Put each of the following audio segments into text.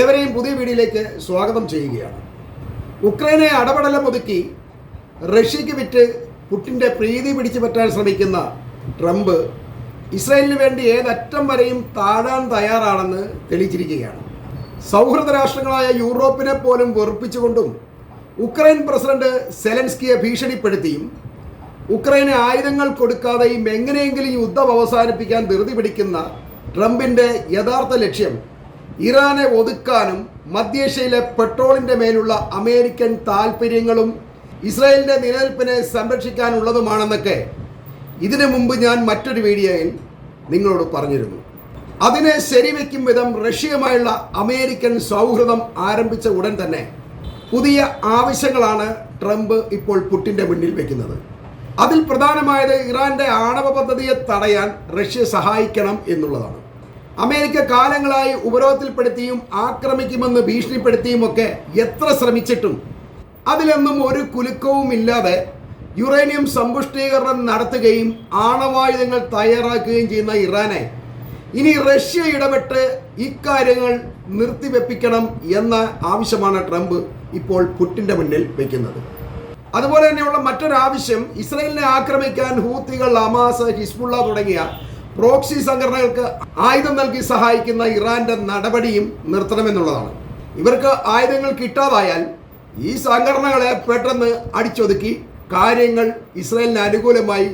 ഏവരെയും പുതിയ വീഡിയോയിലേക്ക് സ്വാഗതം ചെയ്യുകയാണ്. ഉക്രൈനെ അടപടലം ഒതുക്കി റഷ്യയ്ക്ക് വിറ്റ് പുട്ടിന്റെ പ്രീതി പിടിച്ചു പറ്റാൻ ശ്രമിക്കുന്ന ട്രംപ് ഇസ്രായേലിന് വേണ്ടി ഏതറ്റം വരെയും താഴാൻ തയ്യാറാണെന്ന് തെളിയിച്ചിരിക്കുകയാണ്. സൗഹൃദ രാഷ്ട്രങ്ങളായ യൂറോപ്പിനെ പോലും വെറുപ്പിച്ചുകൊണ്ടും ഉക്രൈൻ പ്രസിഡന്റ് സെലൻസ്കിയെ ഭീഷണിപ്പെടുത്തിയും ഉക്രൈന് ആയുധങ്ങൾ കൊടുക്കാതെയും എങ്ങനെയെങ്കിലും യുദ്ധം അവസാനിപ്പിക്കാൻ ധൃതി പിടിക്കുന്ന ട്രംപിന്റെ യഥാർത്ഥ ലക്ഷ്യം ഇറാനെ ഒതുക്കാനും മധ്യേഷ്യയിലെ പെട്രോളിന്റെ മേലുള്ള അമേരിക്കൻ താൽപ്പര്യങ്ങളും ഇസ്രായേലിന്റെ നിലനിൽപ്പിനെ സംരക്ഷിക്കാനുള്ളതുമാണെന്നൊക്കെ ഇതിനു മുമ്പ് ഞാൻ മറ്റൊരു വീഡിയോയിൽ നിങ്ങളോട് പറഞ്ഞിരുന്നു. അതിനെ ശരിവെക്കും വിധം റഷ്യയുമായുള്ള അമേരിക്കൻ സൗഹൃദം ആരംഭിച്ച ഉടൻ തന്നെ പുതിയ ആവശ്യങ്ങളാണ് ട്രംപ് ഇപ്പോൾ പുട്ടിന്റെ മുന്നിൽ വെക്കുന്നത്. അതിൽ പ്രധാനമായത് ഇറാന്റെ ആണവ പദ്ധതിയെ തടയാൻ റഷ്യ സഹായിക്കണം എന്നുള്ളതാണ്. അമേരിക്ക കാലങ്ങളായി ഉപരോധത്തിൽപ്പെടുത്തിയും ആക്രമിക്കുമെന്ന് ഭീഷണിപ്പെടുത്തിയും ഒക്കെ എത്ര ശ്രമിച്ചിട്ടും അതിലൊന്നും ഒരു കുലുക്കവും ഇല്ലാതെ യുറേനിയം സമ്പുഷ്ടീകരണം നടത്തുകയും ആണവായുധങ്ങൾ തയ്യാറാക്കുകയും ചെയ്യുന്ന ഇറാനെ ഇനി റഷ്യ ഇടപെട്ട് ഇക്കാര്യങ്ങൾ നിർത്തിവെപ്പിക്കണം എന്ന ആവശ്യമാണ് ട്രംപ് ഇപ്പോൾ പുട്ടിന്റെ മുന്നിൽ വയ്ക്കുന്നത് അതുപോലെ തന്നെയുള്ള മറ്റൊരാവശ്യം ഇസ്രയേലിനെ ആക്രമിക്കാൻ ഹൂത്തികൾ അമാസ് ഹിസ്ബുള്ള തുടങ്ങിയ പ്രോക്സി സംഘടനകൾക്ക് ആയുധം നൽകി സഹായിക്കുന്ന ഇറാന്റെ നടപടിയും നിർത്തണമെന്നുള്ളതാണ്. ഇവർക്ക് ആയുധങ്ങൾ കിട്ടാതായാൽ ഈ സംഘടനകളെ പെട്ടെന്ന് അടിച്ചൊതുക്കി കാര്യങ്ങൾ ഇസ്രായേലിന് അനുകൂലമായി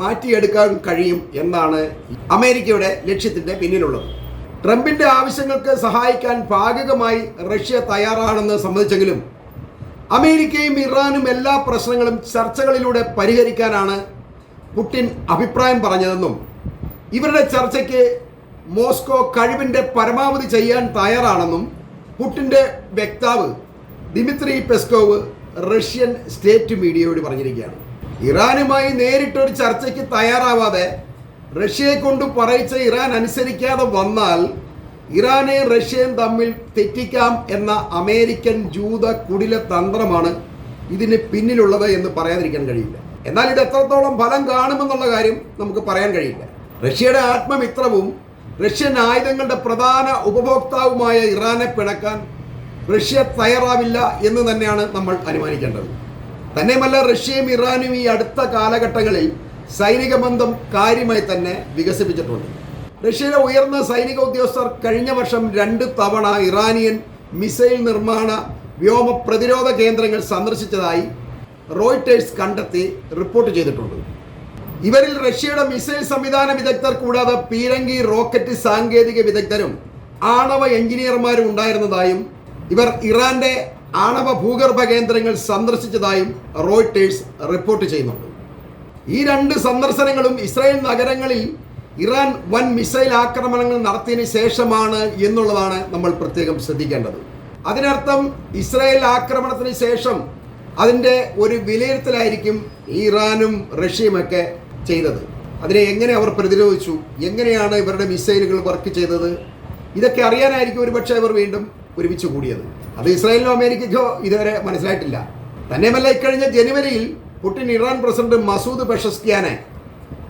മാറ്റിയെടുക്കാൻ കഴിയും എന്നാണ് അമേരിക്കയുടെ ലക്ഷ്യത്തിന്റെ പിന്നിലുള്ളത്. ട്രംപിന്റെ ആവശ്യങ്ങൾക്ക് സഹായിക്കാൻ ഭാഗികമായി റഷ്യ തയ്യാറാണെന്ന് സമ്മതിച്ചെങ്കിലും അമേരിക്കയും ഇറാനും എല്ലാ പ്രശ്നങ്ങളും ചർച്ചകളിലൂടെ പരിഹരിക്കാനാണ് പുടിൻ അഭിപ്രായം പറഞ്ഞതെന്നും ഇവരുടെ ചർച്ചയ്ക്ക് മോസ്കോ കഴിവിന്റെ പരമാവധി ചെയ്യാൻ തയ്യാറാണെന്നും പുട്ടിന്റെ വക്താവ് ദിമിത്രി പെസ്കോവ് റഷ്യൻ സ്റ്റേറ്റ് മീഡിയയോട് പറഞ്ഞിരിക്കുകയാണ്. ഇറാനുമായി നേരിട്ടൊരു ചർച്ചയ്ക്ക് തയ്യാറാവാതെ റഷ്യയെ കൊണ്ട് പറയിച്ച ഇറാൻ അനുസരിക്കാതെ വന്നാൽ ഇറാനെയും റഷ്യയും തമ്മിൽ തെറ്റിക്കാം എന്ന അമേരിക്കൻ ജൂത കുടില തന്ത്രമാണ് ഇതിന് പിന്നിലുള്ളത് എന്ന് പറയാതിരിക്കാൻ കഴിയില്ല. എന്നാൽ ഇത് എത്രത്തോളം ഫലം കാണുമെന്നുള്ള കാര്യം നമുക്ക് പറയാൻ കഴിയില്ല. റഷ്യയുടെ ആത്മമിത്രവും റഷ്യൻ ആയുധങ്ങളുടെ പ്രധാന ഉപഭോക്താവുമായ ഇറാനെ പിണക്കാൻ റഷ്യ തയ്യാറാവില്ല എന്ന് തന്നെയാണ് നമ്മൾ അനുമാനിക്കേണ്ടത്. തന്നെയുമല്ല റഷ്യയും ഇറാനും ഈ അടുത്ത കാലഘട്ടങ്ങളിൽ സൈനിക ബന്ധം കാര്യമായി തന്നെ വികസിപ്പിച്ചിട്ടുണ്ട്. റഷ്യയിലെ ഉയർന്ന സൈനിക ഉദ്യോഗസ്ഥർ കഴിഞ്ഞ വർഷം രണ്ട് തവണ ഇറാനിയൻ മിസൈൽ നിർമ്മാണ വ്യോമ പ്രതിരോധ കേന്ദ്രങ്ങൾ സന്ദർശിച്ചതായി റോയിട്ടേഴ്സ് കണ്ടെത്തി റിപ്പോർട്ട് ചെയ്തിട്ടുണ്ട്. ഇവരിൽ റഷ്യയുടെ മിസൈൽ സംവിധാന വിദഗ്ധർ കൂടാതെ പീരങ്കി റോക്കറ്റ് സാങ്കേതിക വിദഗ്ധരും ആണവ എഞ്ചിനീയർമാരും ഉണ്ടായിരുന്നതായും ഇവർ ഇറാന്റെ ആണവ ഭൂഗർഭ കേന്ദ്രങ്ങൾ സന്ദർശിച്ചതായും റോയിട്ടേഴ്സ് റിപ്പോർട്ട് ചെയ്യുന്നുണ്ട്. ഈ രണ്ട് സന്ദർശനങ്ങളും ഇസ്രായേൽ നഗരങ്ങളിൽ ഇറാൻ വൻ മിസൈൽ ആക്രമണങ്ങൾ നടത്തിയതിനു ശേഷമാണ് എന്നുള്ളതാണ് നമ്മൾ പ്രത്യേകം ശ്രദ്ധിക്കേണ്ടത്. അതിനർത്ഥം ഇസ്രായേൽ ആക്രമണത്തിന് ശേഷം അതിന്റെ ഒരു വിലയിരുത്തലായിരിക്കും ഇറാനും റഷ്യയുമൊക്കെ ചെയ്തത്. അതിനെ എങ്ങനെ അവർ പ്രതിരോധിച്ചു? എങ്ങനെയാണ് ഇവരുടെ മിസൈലുകൾ വർക്ക് ചെയ്തത്? ഇതൊക്കെ അറിയാനായിരിക്കും ഒരുപക്ഷെ അവർ വീണ്ടും ഒരുമിച്ച് കൂടിയത്. അത് ഇസ്രായേലിനോ അമേരിക്കയ്ക്കോ ഇതുവരെ മനസ്സിലായിട്ടില്ല. തന്നെയുമല്ല ഇക്കഴിഞ്ഞ ജനുവരിയിൽ പുട്ടിൻ ഇറാൻ പ്രസിഡന്റ് മസൂദ് പെഷസ്കിയാനെ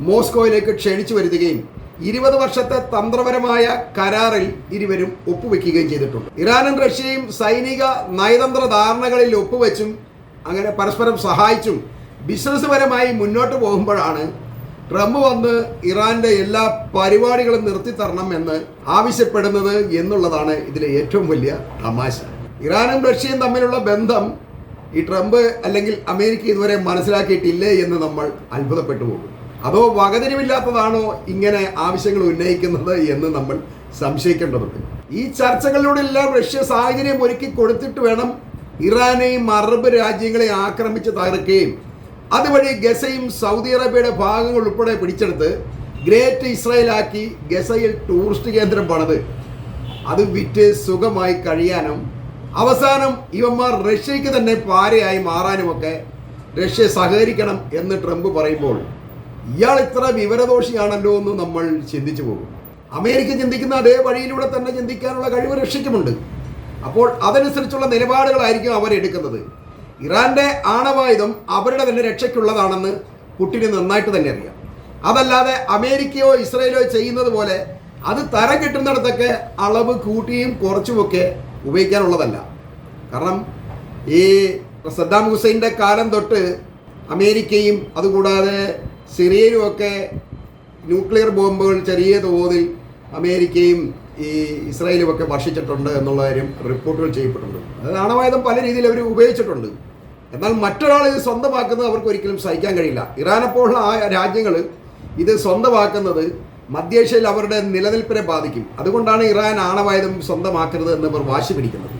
മോസ്കോയിലേക്ക് ക്ഷണിച്ചു വരുത്തുകയും ഇരുപത് വർഷത്തെ തന്ത്രപരമായ കരാറിൽ ഇരുവരും ഒപ്പുവെക്കുകയും ചെയ്തിട്ടുണ്ട്. ഇറാനും റഷ്യയും സൈനിക നയതന്ത്ര ധാരണകളിൽ ഒപ്പുവെച്ചും അങ്ങനെ പരസ്പരം സഹായിച്ചും ബിസിനസ് പരമായി മുന്നോട്ട് പോകുമ്പോഴാണ് ട്രംപ് വന്ന് ഇറാന്റെ എല്ലാ പരിപാടികളും നിർത്തി തരണം എന്ന് ആവശ്യപ്പെടുന്നത് എന്നുള്ളതാണ് ഇതിലെ ഏറ്റവും വലിയ തമാശ. ഇറാനും റഷ്യയും തമ്മിലുള്ള ബന്ധം ഈ ട്രംപ് അല്ലെങ്കിൽ അമേരിക്ക ഇതുവരെ മനസ്സിലാക്കിയിട്ടില്ലേ എന്ന് നമ്മൾ അത്ഭുതപ്പെട്ടു പോകും. അതോ വകതിരിവില്ലാത്തതാണോ ഇങ്ങനെ ആവശ്യങ്ങൾ ഉന്നയിക്കുന്നത് എന്ന് നമ്മൾ സംശയിക്കേണ്ടതുണ്ട്. ഈ ചർച്ചകളിലൂടെ എല്ലാം റഷ്യ സാഹചര്യം ഒരുക്കി കൊടുത്തിട്ട് വേണം ഇറാനെയും അറബ് രാജ്യങ്ങളെ ആക്രമിച്ച് തകർക്കുകയും അതുവഴി ഗസയും സൗദി അറേബ്യയുടെ ഭാഗങ്ങൾ ഉൾപ്പെടെ പിടിച്ചെടുത്ത് ഗ്രേറ്റ് ഇസ്രായേലാക്കി ഗസയിൽ ടൂറിസ്റ്റ് കേന്ദ്രം പണിത്. അത് വിറ്റ് സുഖമായി കഴിയാനും അവസാനം ഇവന്മാർ റഷ്യക്ക് തന്നെ പാരയായി മാറാനുമൊക്കെ റഷ്യ സഹകരിക്കണം എന്ന് ട്രംപ് പറയുമ്പോൾ ഇയാൾ ഇത്ര വിവരദോഷിയാണല്ലോ എന്ന് നമ്മൾ ചിന്തിച്ചു പോകും. അമേരിക്ക ചിന്തിക്കുന്ന അതേ വഴിയിലൂടെ തന്നെ ചിന്തിക്കാനുള്ള കഴിവ് റഷ്യക്കുമുണ്ട് അപ്പോൾ അതനുസരിച്ചുള്ള നിലപാടുകളായിരിക്കും അവരെടുക്കുന്നത്. ഇറാന്റെ ആണവായുധം അവരുടെ തന്നെ രക്ഷയ്ക്കുള്ളതാണെന്ന് പുട്ടിന് നന്നായിട്ട് തന്നെ അറിയാം. അതല്ലാതെ അമേരിക്കയോ ഇസ്രയേലോ ചെയ്യുന്നത് പോലെ അത് തരം കിട്ടുന്നിടത്തൊക്കെ അളവ് കൂട്ടിയും കുറച്ചുമൊക്കെ ഉപയോഗിക്കാനുള്ളതല്ല. കാരണം ഈ സദ്ദാം ഹുസൈന്റെ കാലം തൊട്ട് അമേരിക്കയും അതുകൂടാതെ സിറിയയിലും ഒക്കെ ന്യൂക്ലിയർ ബോംബുകൾ ചെറിയ തോതിൽ അമേരിക്കയും ഈ ഇസ്രായേലും ഒക്കെ വർഷിച്ചിട്ടുണ്ട് എന്നുള്ള കാര്യം റിപ്പോർട്ടുകൾ ചെയ്യപ്പെട്ടിട്ടുണ്ട്. അത് ആണവായുധം പല രീതിയിൽ അവർ ഉപയോഗിച്ചിട്ടുണ്ട്. എന്നാൽ മറ്റൊരാൾ ഇത് സ്വന്തമാക്കുന്നത് അവർക്ക് ഒരിക്കലും സഹിക്കാൻ കഴിയില്ല. ഇറാനെപ്പോലുള്ള ആ രാജ്യങ്ങൾ ഇത് സ്വന്തമാക്കുന്നത് മധ്യേഷ്യയിൽ അവരുടെ നിലനിൽപ്പിനെ ബാധിക്കും. അതുകൊണ്ടാണ് ഇറാൻ ആണവായുധം സ്വന്തമാക്കരുത് എന്ന് അവർ വാശി പിടിക്കുന്നത്.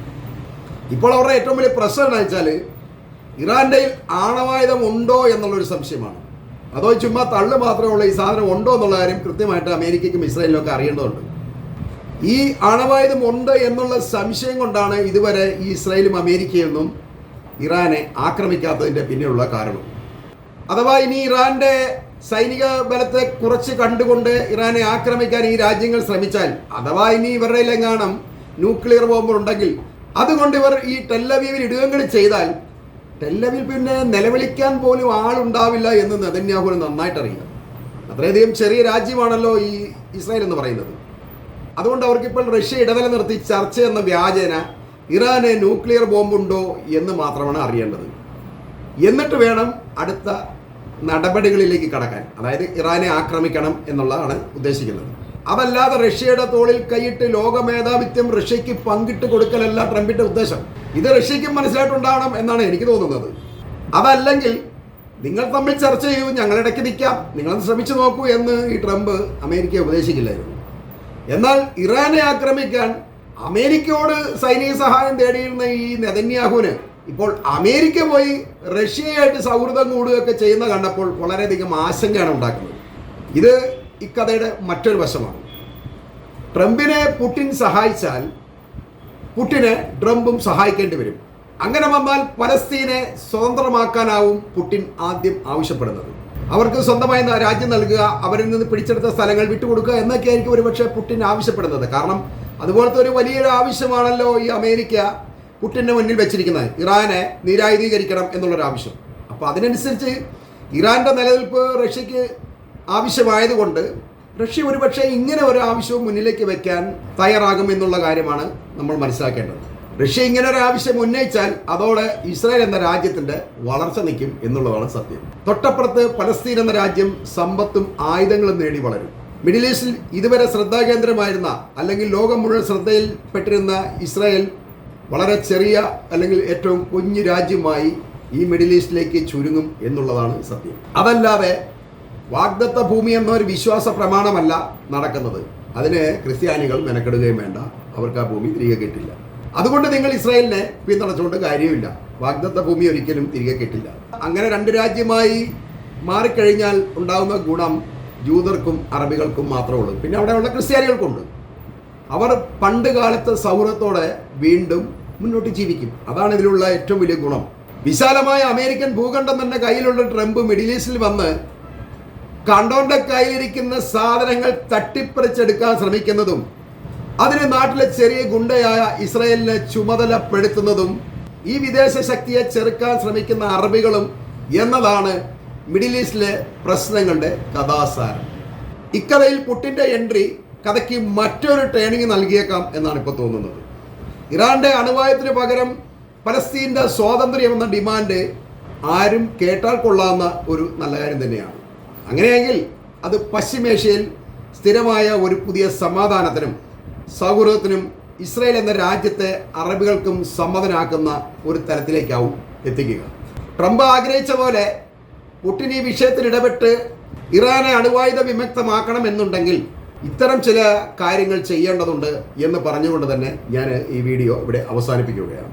ഇപ്പോൾ അവരുടെ ഏറ്റവും വലിയ പ്രശ്നം എന്താ വെച്ചാൽ ഇറാന്റെ ആണവായുധം ഉണ്ടോ എന്നുള്ളൊരു സംശയമാണ്. അതോ ചുമ്മാ തള്ളു മാത്രമുള്ള ഈ സാധനം ഉണ്ടോ എന്നുള്ള കാര്യം കൃത്യമായിട്ട് അമേരിക്കയ്ക്കും ഇസ്രായേലിനും ഒക്കെ അറിയേണ്ടതുണ്ട്. ഈ ആണവായുധം ഉണ്ട് എന്നുള്ള സംശയം കൊണ്ടാണ് ഇതുവരെ ഈ ഇസ്രായേലും അമേരിക്കയൊന്നും ഇറാനെ ആക്രമിക്കാത്തതിന്റെ പിന്നിലുള്ള കാരണം. അഥവാ ഇനി ഇറാന്റെ സൈനിക ബലത്തെ കുറച്ച് കണ്ടുകൊണ്ട് ഇറാനെ ആക്രമിക്കാൻ ഈ രാജ്യങ്ങൾ ശ്രമിച്ചാൽ അഥവാ ഇനി ഇവരുടെ എങ്ങാനും ന്യൂക്ലിയർ ബോംബ് ഉണ്ടെങ്കിൽ അതുകൊണ്ട് ഇവർ ഈ ടെല്ലവീവിൽ ഇടുകയും ചെയ്താൽ ടെല്ലവിൽ പിന്നെ നിലവിളിക്കാൻ പോലും ആളുണ്ടാവില്ല എന്ന് നെതന്യാഹുവിന് നന്നായിട്ട് അറിയാം. അത്രയധികം ചെറിയ രാജ്യമാണല്ലോ ഈ ഇസ്രായേൽ എന്ന് പറയുന്നത്. അതുകൊണ്ട് അവർക്കിപ്പോൾ റഷ്യ ഇടനില നിർത്തി ചർച്ച എന്ന വ്യാജേന ഇറാന് ന്യൂക്ലിയർ ബോംബുണ്ടോ എന്ന് മാത്രമാണ് അറിയേണ്ടത്. എന്നിട്ട് വേണം അടുത്ത നടപടികളിലേക്ക് കടക്കാൻ. അതായത് ഇറാനെ ആക്രമിക്കണം എന്നുള്ളതാണ് ഉദ്ദേശിക്കുന്നത്. അതല്ലാതെ റഷ്യയുടെ തോളിൽ കൈയിട്ട് ലോക മേധാവിത്വം റഷ്യക്ക് പങ്കിട്ട് കൊടുക്കലല്ല ട്രംപിന്റെ ഉദ്ദേശം. ഇത് റഷ്യക്കും മനസ്സിലായിട്ടുണ്ടാവണം എന്നാണ് എനിക്ക് തോന്നുന്നത്. അതല്ലെങ്കിൽ നിങ്ങൾ തമ്മിൽ ചർച്ച ചെയ്യൂ ഞങ്ങളിടയ്ക്ക് നിൽക്കാം നിങ്ങൾ ശ്രമിച്ചു നോക്കൂ എന്ന് ഈ ട്രംപ് അമേരിക്കയെ ഉപദേശിക്കില്ലായിരുന്നു. എന്നാൽ ഇറാനെ ആക്രമിക്കാൻ അമേരിക്കയോട് സൈനിക സഹായം തേടിയിരുന്ന ഈ നെതന്യാഹുവിന് ഇപ്പോൾ അമേരിക്ക പോയി റഷ്യയായിട്ട് സൗഹൃദം കൂടുകയൊക്കെ ചെയ്യുന്ന കണ്ടപ്പോൾ വളരെയധികം ആശങ്കയാണ് ഉണ്ടാക്കുന്നത്. ഇത് ഇക്കഥയുടെ മറ്റൊരു വശമാണ്. ട്രംപിനെ പുടിൻ സഹായിച്ചാൽ പുട്ടിനെ ട്രംപും സഹായിക്കേണ്ടി വരും. അങ്ങനെ വന്നാൽ പലസ്തീനെ സ്വതന്ത്രമാക്കാനാവും പുട്ടിൻ ആദ്യം ആവശ്യപ്പെടുന്നത്. അവർക്ക് സ്വന്തമായി രാജ്യം നൽകുക അവരിൽ നിന്ന് പിടിച്ചെടുത്ത സ്ഥലങ്ങൾ വിട്ടുകൊടുക്കുക എന്നൊക്കെ ആയിരിക്കും ഒരുപക്ഷെ പുട്ടിൻ ആവശ്യപ്പെടുന്നത്. കാരണം അതുപോലത്തെ ഒരു വലിയൊരു ആവശ്യമാണല്ലോ ഈ അമേരിക്ക പുട്ടിന്റെ മുന്നിൽ വെച്ചിരിക്കുന്നത്. ഇറാനെ നിരായുധീകരിക്കണം എന്നുള്ളൊരു ആവശ്യം. അപ്പോൾ അതിനനുസരിച്ച് ഇറാന്റെ നിലനിൽപ്പ് റഷ്യക്ക് ആവശ്യമായതുകൊണ്ട് റഷ്യ ഒരുപക്ഷെ ഇങ്ങനെ ഒരു ആവശ്യവും മുന്നിലേക്ക് വെക്കാൻ തയ്യാറാകും എന്നുള്ള കാര്യമാണ് നമ്മൾ മനസ്സിലാക്കേണ്ടത്. റഷ്യ ഇങ്ങനെ ഒരു ആവശ്യം ഉന്നയിച്ചാൽ അതോടെ ഇസ്രായേൽ എന്ന രാജ്യത്തിന്റെ വളർച്ച നിൽക്കും എന്നുള്ളതാണ് സത്യം. തൊട്ടപ്പുറത്ത് പലസ്തീൻ എന്ന രാജ്യം സമ്പത്തും ആയുധങ്ങളും നേടി വളരും. മിഡിൽ ഈസ്റ്റിൽ ഇതുവരെ ശ്രദ്ധാകേന്ദ്രമായിരുന്ന അല്ലെങ്കിൽ ലോകം മുഴുവൻ ശ്രദ്ധയിൽപ്പെട്ടിരുന്ന ഇസ്രായേൽ വളരെ ചെറിയ അല്ലെങ്കിൽ ഏറ്റവും കുഞ്ഞു രാജ്യമായി ഈ മിഡിൽ ഈസ്റ്റിലേക്ക് ചുരുങ്ങും എന്നുള്ളതാണ് സത്യം. അതല്ലാതെ വാഗ്ദത്ത ഭൂമി എന്നൊരു വിശ്വാസ പ്രമാണമല്ല നടക്കുന്നത്. അതിന് ക്രിസ്ത്യാനികൾ മെനക്കെടുകയും വേണ്ട. അവർക്ക് ആ ഭൂമി തിരികെ കിട്ടില്ല. അതുകൊണ്ട് നിങ്ങൾ ഇസ്രായേലിനെ പിന്തുണച്ചുകൊണ്ട് കാര്യമില്ല. വാഗ്ദത്ത ഭൂമി ഒരിക്കലും തിരികെ കിട്ടില്ല. അങ്ങനെ രണ്ട് രാജ്യമായി മാറിക്കഴിഞ്ഞാൽ ഉണ്ടാകുന്ന ഗുണം ജൂതർക്കും അറബികൾക്കും മാത്രമേ ഉള്ളൂ. പിന്നെ അവിടെയുള്ള ക്രിസ്ത്യാനികൾക്കുണ്ട്. അവർ പണ്ട് കാലത്ത് സൗഹൃദത്തോടെ വീണ്ടും മുന്നോട്ട് ജീവിക്കും. അതാണ് ഇതിലുള്ള ഏറ്റവും വലിയ ഗുണം. വിശാലമായ അമേരിക്കൻ ഭൂഖണ്ഡം തന്നെ കയ്യിലുള്ള ട്രംപ് മിഡിൽ ഈസ്റ്റിൽ വന്ന് കണ്ടോന്റെ കയ്യിലിരിക്കുന്ന സാധനങ്ങൾ തട്ടിപ്പറിച്ചെടുക്കാൻ ശ്രമിക്കുന്നതും അതിന് നാട്ടിലെ ചെറിയ ഗുണ്ടയായ ഇസ്രയേലിനെ ചുമതലപ്പെടുത്തുന്നതും ഈ വിദേശ ശക്തിയെ ചെറുക്കാൻ ശ്രമിക്കുന്ന അറബികളും എന്നതാണ് മിഡിൽ ഈസ്റ്റിലെ പ്രശ്നങ്ങളുടെ കഥാസാരം. ഇക്കഥയിൽ പുട്ടിന്റെ എൻട്രി കഥയ്ക്ക് മറ്റൊരു ട്രെയിനിങ് നൽകിയേക്കാം എന്നാണ് ഇപ്പോൾ തോന്നുന്നത്. ഇറാന്റെ അണുവായത്തിന് പകരം പലസ്തീന്റെ സ്വാതന്ത്ര്യം എന്ന ഡിമാൻഡ് ആരും കേട്ടാൽ കൊള്ളാവുന്ന ഒരു നല്ല കാര്യം തന്നെയാണ്. അങ്ങനെയെങ്കിൽ അത് പശ്ചിമേഷ്യയിൽ സ്ഥിരമായ ഒരു പുതിയ സമാധാനത്തിനും സൗഹൃദത്തിനും ഇസ്രയേൽ എന്ന രാജ്യത്തെ അറബികൾക്കും സമ്മതനാക്കുന്ന ഒരു തലത്തിലേക്കാവും എത്തിക്കുക. ട്രംപ് ആഗ്രഹിച്ച പോലെ പുടിൻ ഈ വിഷയത്തിൽ ഇടപെട്ട് ഇറാനെ അണുവായുധ വിമുക്തമാക്കണം എന്നുണ്ടെങ്കിൽ ഇത്തരം ചില കാര്യങ്ങൾ ചെയ്യേണ്ടതുണ്ട് എന്ന് പറഞ്ഞുകൊണ്ട് തന്നെ ഞാൻ ഈ വീഡിയോ ഇവിടെ അവസാനിപ്പിക്കുകയാണ്.